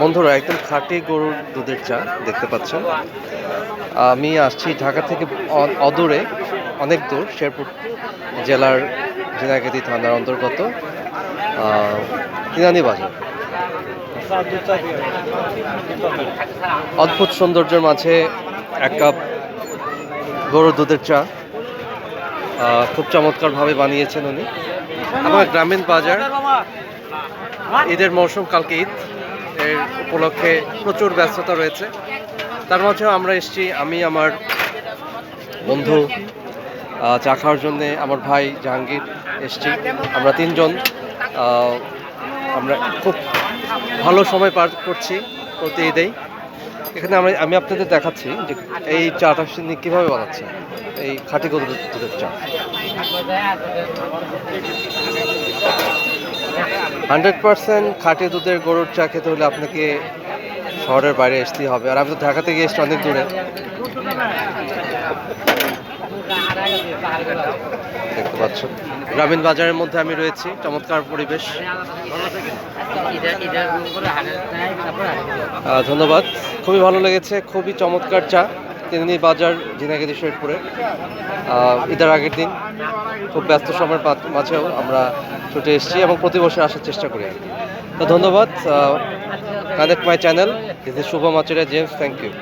বন্ধুরা, একদম খাঁটি গরুর দুধের চা দেখতে পাচ্ছেন। আমি আসছি ঢাকা থেকে অদূরে, অনেক দূর, শেরপুর জেলার ঝিনাইগাতি থানার অন্তর্গত তিনানি বাজার। অদ্ভুত সৌন্দর্যের মাঝে এক কাপ গরুর দুধের চা খুব চমৎকারভাবে বানিয়েছেন উনি। আমার গ্রামীণ বাজার ঈদের মৌসুম কালকে ঈদ। এর উপলক্ষে প্রচুর ব্যস্ততা রয়েছে। তার মাঝেও আমরা এসেছি, আমি, আমার বন্ধু চা খাওয়ার জন্যে আমার ভাই জাহাঙ্গীর এসেছি। আমরা তিনজন আমরা খুব ভালো সময় পার করছি প্রতি ঈদেই। এখানে আমরা, আমি আপনাদের দেখাচ্ছি যে এই চাটা কীভাবে বানাচ্ছে এই খাঁটি গরুর দুধের চা। হান্ড্রেড পার্সেন্ট খাঁটি দুধের গরুর চা খেতে হলে আপনাকে শহরের বাইরে আসতেই হবে। আর আমি তো ঢাকা থেকে এসছি অনেক দূরে। দেখতে পাচ্ছ গ্রামীণ বাজারের মধ্যে আমি রয়েছি। চমৎকার পরিবেশ। ধন্যবাদ। খুবই ভালো লেগেছে। খুবই চমৎকার চা। তিননি বাজার ঝিনাগাদি শেরপুরে আহ, ঈদের আগের দিন। খুব ব্যস্ত সময়ের মাঝেও আমরা ছুটে এসেছি এবং প্রতি বছর আসার চেষ্টা করি। তো ধন্যবাদ connect my channel, this is Shubham Acharya, James, thank you